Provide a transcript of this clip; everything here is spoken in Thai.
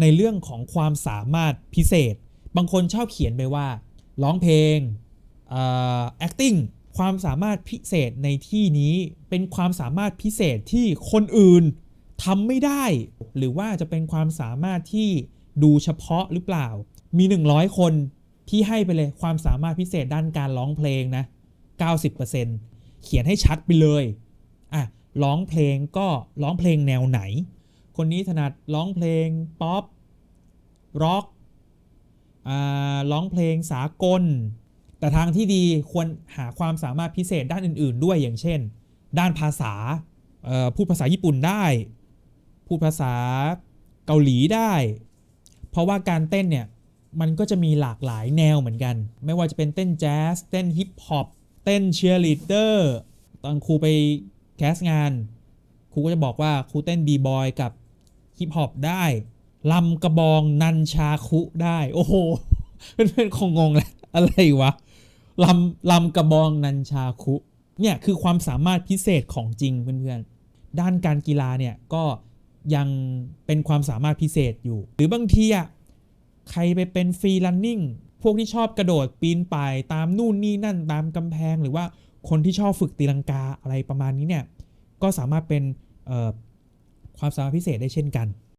ในเรื่องของความสามารถพิเศษ บางคนชอบเขียนไปว่าร้องเพลงเอ่อ acting ความสามารถพิเศษในที่นี้เป็นความสามารถพิเศษที่คนอื่นทำไม่ได้ หรือว่าจะเป็นความสามารถที่ดูเฉพาะหรือเปล่า มี 100 คนที่ให้ไปเลยความสามารถพิเศษด้านการร้องเพลงนะ 90%เขียนให้ชัดไปเลยอะร้องเพลงก็ร้องเพลงแนวไหน คนนี้ถนัดร้องเพลงป๊อปร็อกร้องเพลงสากล แต่ทางที่ดีควรหาความสามารถพิเศษด้านอื่น ๆ ด้วยอย่างเช่น ด้านภาษาพูดภาษาญี่ปุ่นได้ พูดภาษาเกาหลีได้ เพราะว่าการเต้นเนี่ยมันก็จะมีหลากหลายแนวเหมือนกัน ไม่ว่าจะเป็นเต้นแจ๊สเต้นฮิปฮอปเต้นเชียร์ลีดเดอร์ตอนครูไปแคสงาน ครูก็จะบอกว่าครูเต้นบีบอยกับ ฮิปฮอปได้ลำกระบองนันชาคุได้ โอ้โหเพื่อนๆคงงงแหละอะไรวะลำลำกระบองนันชาคุเนี่ยคือความสามารถพิเศษของจริงเพื่อนๆด้านการกีฬาเนี่ยก็ยังเป็นความสามารถพิเศษอยู่ หรือบางทีอะใครไปเป็นฟรีลันนิ่งพวกที่ชอบกระโดดปีนป่ายตามนู่นนี่นั่นตามกำแพง หรือว่าคนที่ชอบฝึกตีลังกาอะไรประมาณนี้เนี่ยก็สามารถเป็น ความสามารถพิเศษได้เช่นกัน